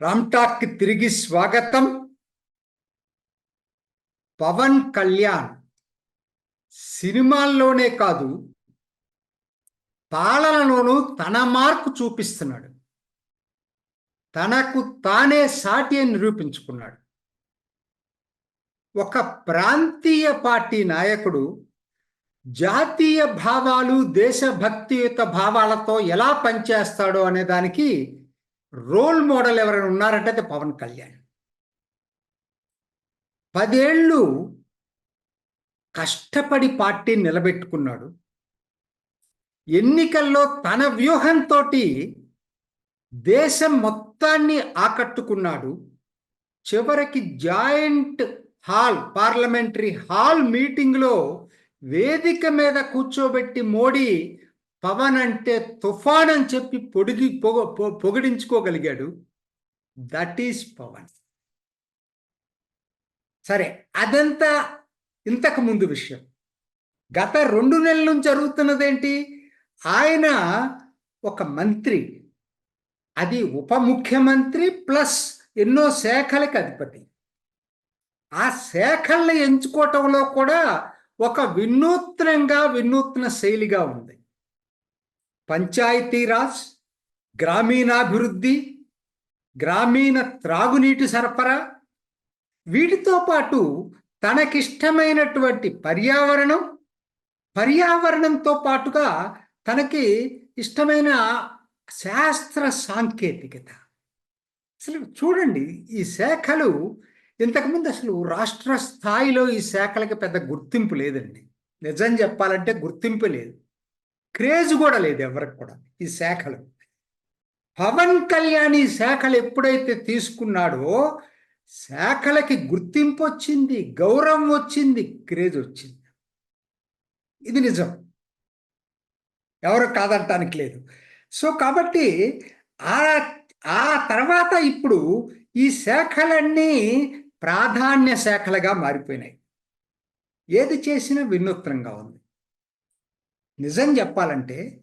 రామ్టాక్ తిరిగి స్వాగతం. పవన్ కళ్యాణ్ సినిమాల్లోనే కాదు పాలనలోనూ తన మార్కు చూపిస్తున్నాడు. తనకు తానే సాటి అని నిరూపించుకున్నాడు. ఒక ప్రాంతీయ పార్టీ నాయకుడు జాతీయ భావాలు దేశభక్తియుత భావాలతో ఎలా పనిచేస్తాడో అనే దానికి రోల్ మోడల్ ఎవరైనా ఉన్నారంటే అది పవన్ కళ్యాణ్. పదేళ్ళు కష్టపడి పార్టీ నిలబెట్టుకున్నాడు. ఎన్నికల్లో తన వ్యూహంతో దేశం మొత్తాన్ని ఆకట్టుకున్నాడు. చివరికి జాయింట్ హాల్ పార్లమెంటరీ హాల్ మీటింగ్లో వేదిక మీద కూర్చోబెట్టి మోడీ పవన్ అంటే తుఫాన్ అని చెప్పి పొడిగి పొగ పొగిడించుకోగలిగాడు. That is Pawan. సరే అదంతా ఇంతకు ముందు విషయం. గత రెండు నెలల నుంచి జరుగుతున్నదేంటి? ఆయన ఒక మంత్రి. అది ఉప ముఖ్యమంత్రి ప్లస్ ఎన్నో శాఖలకు అధిపతి. ఆ శాఖల్ని ఎంచుకోవటంలో కూడా ఒక వినూత్నంగా వినూత్న శైలిగా ఉంది. పంచాయతీరాజ్ గ్రామీణాభివృద్ధి గ్రామీణ త్రాగునీటి సరఫరా వీటితో పాటు తనకిష్టమైనటువంటి పర్యావరణం పర్యావరణంతో పాటుగా తనకి ఇష్టమైన శాస్త్ర సాంకేతికత. అసలు చూడండి ఈ శాఖలు ఇంతకుముందు అసలు రాష్ట్ర స్థాయిలో ఈ శాఖలకి పెద్ద గుర్తింపు లేదండి. నిజం చెప్పాలంటే గుర్తింపు లేదు. క్రేజ్ కూడా లేదు ఎవరికి కూడా ఈ శాఖలు. పవన్ కళ్యాణ్ ఈ శాఖలు ఎప్పుడైతే తీసుకున్నాడో శాఖలకి గుర్తింపు వచ్చింది గౌరవం వచ్చింది క్రేజ్ వచ్చింది. ఇది నిజం. ఎవరు కాదంటానికి లేదు. సో కాబట్టి ఆ ఆ తర్వాత ఇప్పుడు ఈ శాఖలన్నీ ప్రాధాన్య శాఖలుగా మారిపోయినాయి. ఏది చేసినా వినూత్నంగా ఉంది. నిజం చెప్పాలంటే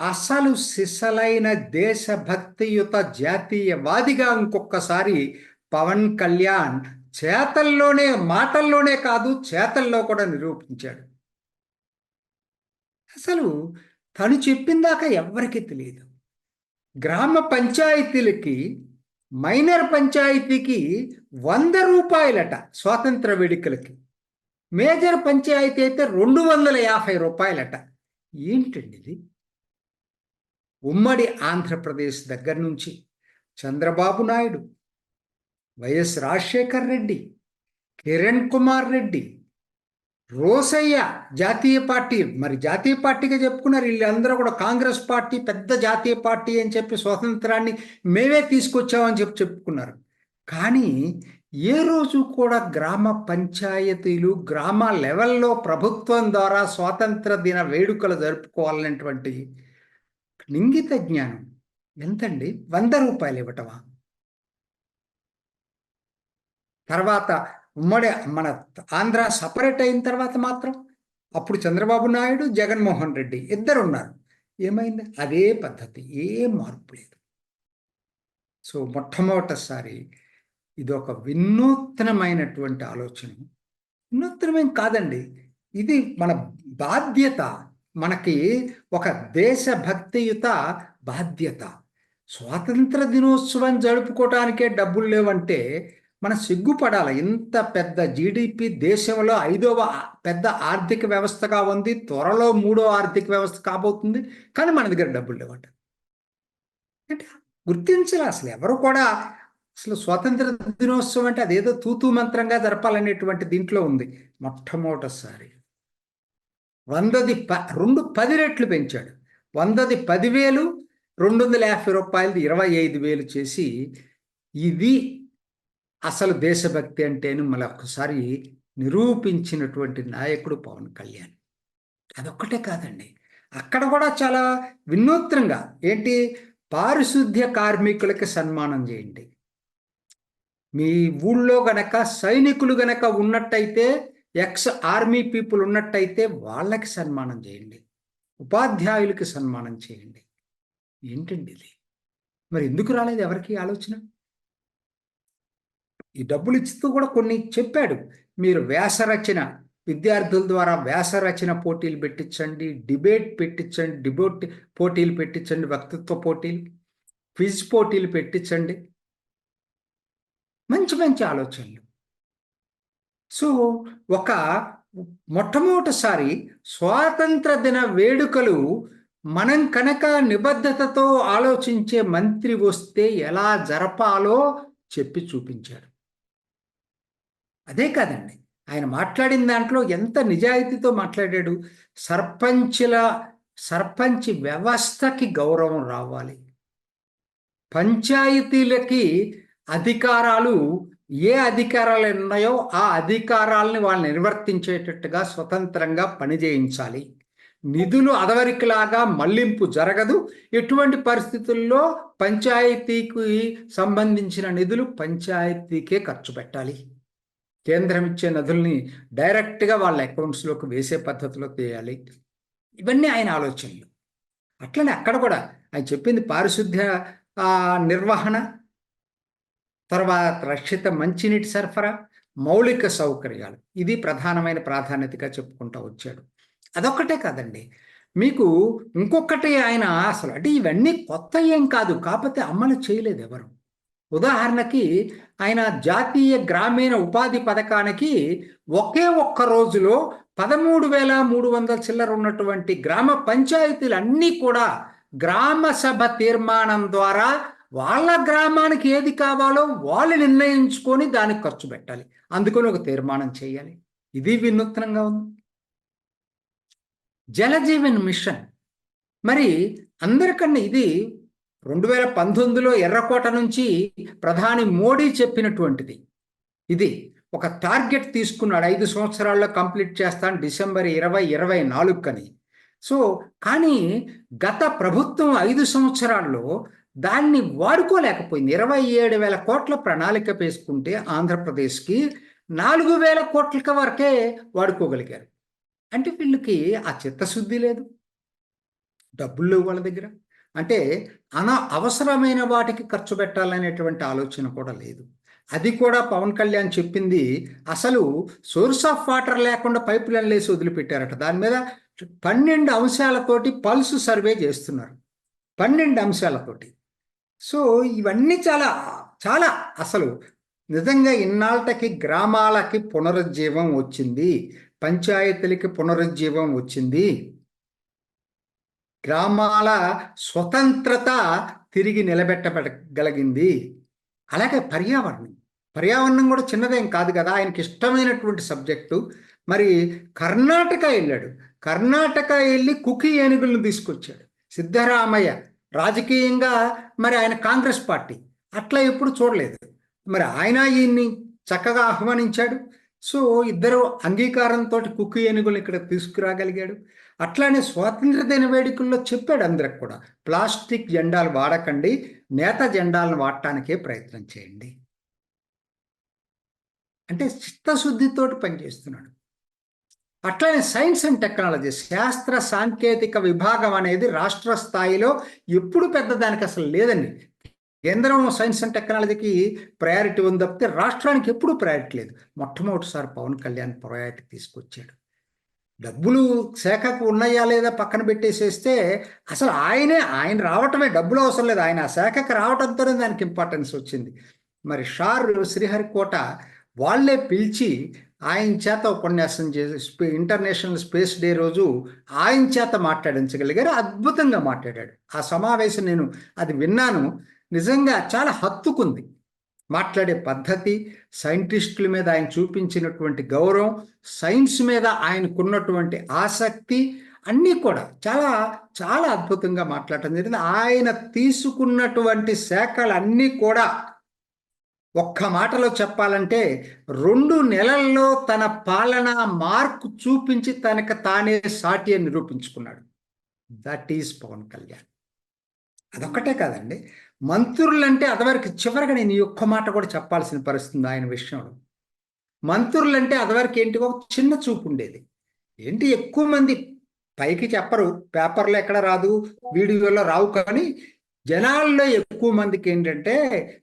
అసలు సిసలైన దేశభక్తియుత జాతీయవాదిగా ఇంకొకసారి పవన్ కళ్యాణ్ చేతల్లోనే మాటల్లోనే కాదు చేతల్లో కూడా నిరూపించాడు. అసలు తను చెప్పిందాక ఎవరికీ తెలియదు గ్రామ పంచాయతీలకి మైనర్ పంచాయతీకి వంద రూపాయలట స్వాతంత్ర వేడుకలకి. మేజర్ పంచాయతీ అయితే రెండు వందల యాభై రూపాయలట. ఏంటండి ఇది? ఉమ్మడి ఆంధ్రప్రదేశ్ దగ్గర నుంచి చంద్రబాబు నాయుడు వైఎస్ రాజశేఖర్ రెడ్డి కిరణ్ కుమార్ రెడ్డి రోసయ్య జాతీయ పార్టీ మరి జాతీయ పార్టీగా చెప్పుకున్నారు వీళ్ళందరూ కూడా కాంగ్రెస్ పార్టీ పెద్ద జాతీయ పార్టీ అని చెప్పి స్వాతంత్రాన్ని మేమే తీసుకొచ్చామని చెప్పి చెప్పుకున్నారు. కానీ ఏ రోజు కూడా గ్రామ పంచాయతీలు గ్రామ లెవెల్లో ప్రభుత్వం ద్వారా స్వాతంత్ర దిన వేడుకలు జరుపుకోవాలనేటువంటి లింగిత జ్ఞానం ఎంతండి? వంద రూపాయలు ఇవ్వటమా? తర్వాత ఉమ్మడి మన ఆంధ్ర సపరేట్ అయిన తర్వాత మాత్రం అప్పుడు చంద్రబాబు నాయుడు జగన్మోహన్ రెడ్డి ఇద్దరు ఉన్నారు ఏమైంది? అదే పద్ధతి ఏం మార్పు లేదు. సో మొట్టమొదటిసారి ఇది ఒక వినూత్నమైనటువంటి ఆలోచన. వినూత్నమేం కాదండి. ఇది మన బాధ్యత మనకి ఒక దేశభక్తియుత బాధ్యత. స్వాతంత్ర దినోత్సవం జరుపుకోవటానికే డబ్బులు లేవంటే మనం సిగ్గుపడాలి. ఇంత పెద్ద జీడిపి దేశంలో ఐదవ పెద్ద ఆర్థిక వ్యవస్థగా ఉంది. త్వరలో మూడో ఆర్థిక వ్యవస్థ కాబోతుంది. కానీ మన దగ్గర డబ్బులు లేవంట. అంటే గుర్తించాలి అసలు ఎవరు కూడా అసలు స్వాతంత్ర దినోత్సవం అంటే అదేదో తూతూ మంత్రంగా జరపాలనేటువంటి దీంట్లో ఉంది. మొట్టమొదటిసారి. వందది ప రెండు పది రెట్లు పెంచాడు. వందది పదివేలు రెండు వందల యాభై రూపాయలది ఇరవై ఐదు వేలు చేసి ఇది అసలు దేశభక్తి అంటేను మళ్ళీ ఒక్కసారి నిరూపించినటువంటి నాయకుడు పవన్ కళ్యాణ్. అదొక్కటే కాదండి. అక్కడ కూడా చాలా వినూత్నంగా ఏంటి? పారిశుద్ధ్య కార్మికులకి సన్మానం చేయండి. మీ ఊళ్ళో గనక సైనికులు గనక ఉన్నట్టయితే ఎక్స్ ఆర్మీ పీపుల్ ఉన్నట్టయితే వాళ్ళకి సన్మానం చేయండి. ఉపాధ్యాయులకి సన్మానం చేయండి. ఏంటండి ఇది? మరి ఎందుకు రాలేదు ఎవరికి ఆలోచన? ఈ డబ్బులు ఇస్తూ కూడా కొన్ని చెప్పాడు. మీరు వ్యాసరచన విద్యార్థుల ద్వారా వ్యాసరచన పోటీలు పెట్టించండి డిబేట్ పెట్టించండి డిబేట్ పోటీలు పెట్టించండి వ్యక్తిత్వ పోటీలు క్విజ్ పోటీలు పెట్టించండి. మంచి మంచి ఆలోచనలు. సో ఒక మొట్టమొదటిసారి స్వాతంత్ర దిన వేడుకలు మనం కనుక నిబద్ధతతో ఆలోచించే మంత్రి వస్తే ఎలా జరపాలో చెప్పి చూపించాడు అదే కాదండి. ఆయన మాట్లాడిన దాంట్లో ఎంత నిజాయితీతో మాట్లాడాడు? సర్పంచ్ల సర్పంచ్ వ్యవస్థకి గౌరవం రావాలి. పంచాయతీలకి అధికారాలు ఏ అధికారాలు ఉన్నాయో ఆ అధికారాలని వాళ్ళు నిర్వర్తించేటట్టుగా స్వతంత్రంగా పనిచేయించాలి నిధులు అదవరికిలాగా మళ్ళింపు జరగదు. ఎటువంటి పరిస్థితుల్లో పంచాయతీకి సంబంధించిన నిధులు పంచాయతీకే ఖర్చు పెట్టాలి. కేంద్రం ఇచ్చే నదుల్ని డైరెక్ట్గా వాళ్ళ అకౌంట్స్లోకి వేసే పద్ధతిలో చేయాలి ఇవన్నీ ఆయన ఆలోచనలు. అట్లనే అక్కడ కూడా ఆయన చెప్పింది పారిశుద్ధ్య నిర్వహణ తర్వాత రక్షిత మంచినీటి సరఫరా మౌలిక సౌకర్యాలు. ఇది ప్రధానమైన ప్రాధాన్యతగా చెప్పుకుంటూ వచ్చాడు. అదొక్కటే కాదండి. మీకు ఇంకొకటి ఆయన అసలు అంటే ఇవన్నీ కొత్త ఏం కాదు. కాకపోతే అమలు చేయలేదు ఎవరు. ఉదాహరణకి ఆయన జాతీయ గ్రామీణ ఉపాధి పథకానికి ఒకే ఒక్క రోజులో పదమూడు వేల మూడు వందల చిల్లర ఉన్నటువంటి గ్రామ పంచాయతీలు అన్నీ కూడా గ్రామ సభ తీర్మానం ద్వారా వాళ్ళ గ్రామానికి ఏది కావాలో వాళ్ళు నిర్ణయించుకొని దానికి ఖర్చు పెట్టాలి. అందుకని ఒక తీర్మానం చేయాలి. ఇది వినూత్నంగా ఉంది. జలజీవన్ మిషన్. మరి అందరికన్నా ఇది రెండు వేల పంతొమ్మిదిలో ఎర్రకోట నుంచి ప్రధాని మోడీ చెప్పినటువంటిది. ఇది ఒక టార్గెట్ తీసుకున్నాడు. ఐదు సంవత్సరాల్లో కంప్లీట్ చేస్తాను డిసెంబర్ ఇరవై ఇరవై నాలుగుకని. సో కానీ గత ప్రభుత్వం ఐదు సంవత్సరాల్లో దాన్ని వాడుకోలేకపోయింది. ఇరవై ఏడు వేల కోట్ల ప్రణాళిక వేసుకుంటే ఆంధ్రప్రదేశ్కి నాలుగు వేల కోట్ల వరకే వాడుకోగలిగారు. అంటే వీళ్ళకి ఆ చిత్తశుద్ధి లేదు. డబ్బులు వాళ్ళ దగ్గర. అంటే అన అవసరమైన వాటికి ఖర్చు పెట్టాలనేటువంటి ఆలోచన కూడా లేదు. అది కూడా పవన్ కళ్యాణ్ చెప్పింది అసలు సోర్స్ ఆఫ్ వాటర్ లేకుండా పైప్ లైన్ లేసి వదిలిపెట్టారట. దాని మీద పన్నెండు అంశాలతోటి పల్స్ సర్వే చేస్తున్నారు. పన్నెండు అంశాలతోటి సో ఇవన్నీ చాలా చాలా అసలు నిజంగా ఇన్నాళ్ళకి గ్రామాలకి పునరుజ్జీవం వచ్చింది. పంచాయతీలకి పునరుజ్జీవం వచ్చింది. గ్రామాల స్వతంత్రత తిరిగి నిలబెట్టగలిగింది అలాగే పర్యావరణం. పర్యావరణం కూడా చిన్నదేం కాదు కదా. ఆయనకి ఇష్టమైనటువంటి సబ్జెక్టు. మరి కర్ణాటక వెళ్ళాడు. కర్ణాటక వెళ్ళి కుకి ఏనుగులను తీసుకొచ్చాడు. సిద్ధరామయ్య. రాజకీయంగా మరి ఆయన కాంగ్రెస్ పార్టీ. అట్లా ఎప్పుడు చూడలేదు. మరి ఆయన ఈయన్ని చక్కగా ఆహ్వానించాడు. సో ఇద్దరు అంగీకారంతో కుక్కు ఏనుగులు ఇక్కడ తీసుకురాగలిగాడు. అట్లానే స్వాతంత్ర దిన వేడుకల్లో చెప్పాడు అందరికి కూడా ప్లాస్టిక్ జెండాలు వాడకండి నేత జెండాలను వాడటానికే ప్రయత్నం చేయండి. అంటే చిత్తశుద్ధితోటి పనిచేస్తున్నాడు. అట్లనే సైన్స్ అండ్ టెక్నాలజీ శాస్త్ర సాంకేతిక విభాగం అనేది రాష్ట్ర స్థాయిలో ఎప్పుడు పెద్దదానికి అసలు లేదండి. కేంద్రం సైన్స్ అండ్ టెక్నాలజీకి ప్రయారిటీ ఉంది తప్పితే రాష్ట్రానికి ఎప్పుడు ప్రయారిటీ లేదు. మొట్టమొదటిసారి పవన్ కళ్యాణ్ ప్రయారిటీ తీసుకొచ్చాడు. డబ్బులు శాఖకు ఉన్నాయా లేదా పక్కన పెట్టేసేస్తే అసలు ఆయనే ఆయన రావటమే డబ్బులు అవసరం లేదు. ఆయన ఆ శాఖకు రావడంతోనే దానికి ఇంపార్టెన్స్ వచ్చింది. మరి షార్ శ్రీహరికోట వాళ్ళే పిలిచి ఆయన చేత ఉపన్యాసం చేసి ఇంటర్నేషనల్ స్పేస్ డే రోజు ఆయన చేత మాట్లాడించగలిగారు. అద్భుతంగా మాట్లాడాడు. ఆ సమావేశం నేను అది విన్నాను. నిజంగా చాలా హత్తుకుంది. మాట్లాడే పద్ధతి సైంటిస్టుల మీద ఆయన చూపించినటువంటి గౌరవం సైన్స్ మీద ఆయనకున్నటువంటి ఆసక్తి అన్నీ కూడా చాలా చాలా అద్భుతంగా మాట్లాడటం జరిగింది. ఆయన తీసుకున్నటువంటి శాఖలు అన్నీ కూడా ఒక్క మాటలో చెప్పాలంటే రెండు నెలల్లో తన పాలన మార్కు చూపించి తనకు తానే సాటి అని నిరూపించుకున్నాడు. That is Pawan Kalyan. అదొక్కటే కాదండి. మంత్రులంటే అదవరకు చివరిగా నేను ఒక్క మాట కూడా చెప్పాల్సిన పరిస్థితుంది ఆయన విషయంలో. మంత్రులంటే అదవరకు ఏంటి ఒక చిన్న చూపు ఉండేది. ఏంటి ఎక్కువ మంది పైకి చెప్పరు పేపర్లో ఎక్కడ రాదు వీడియోలో రావు కానీ జనాల్లో ఎక్కువ మందికి ఏంటంటే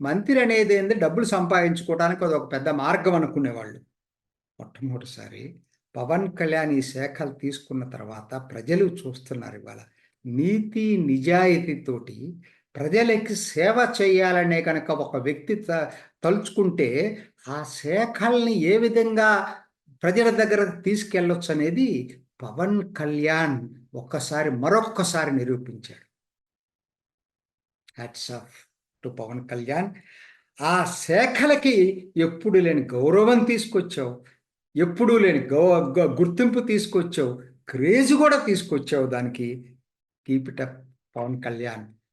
మంత్రి అనేది ఏంది? డబ్బులు సంపాదించుకోవడానికి అది ఒక పెద్ద మార్గం అనుకునేవాళ్ళు. మొట్టమొదటిసారి పవన్ కళ్యాణ్ ఈ శాఖలు తీసుకున్న తర్వాత ప్రజలు చూస్తున్నారు ఇవాళ. నీతి నిజాయితీతోటి ప్రజలకి సేవ చేయాలనే కనుక ఒక వ్యక్తి త- తలుచుకుంటే ఆ శాఖల్ని ఏ విధంగా ప్రజల దగ్గర తీసుకెళ్ళొచ్చు అనేది పవన్ కళ్యాణ్ ఒక్కసారి మరొక్కసారి నిరూపించాడు. Hats off to Pawan Kalyan. ఆ శాఖలకి ఎప్పుడు లేని గౌరవం తీసుకొచ్చావు ఎప్పుడూ లేని గౌ గ- గుర్తింపు తీసుకొచ్చావు క్రేజ్ కూడా తీసుకొచ్చావు దానికి. Keep it up Pawan Kalyan.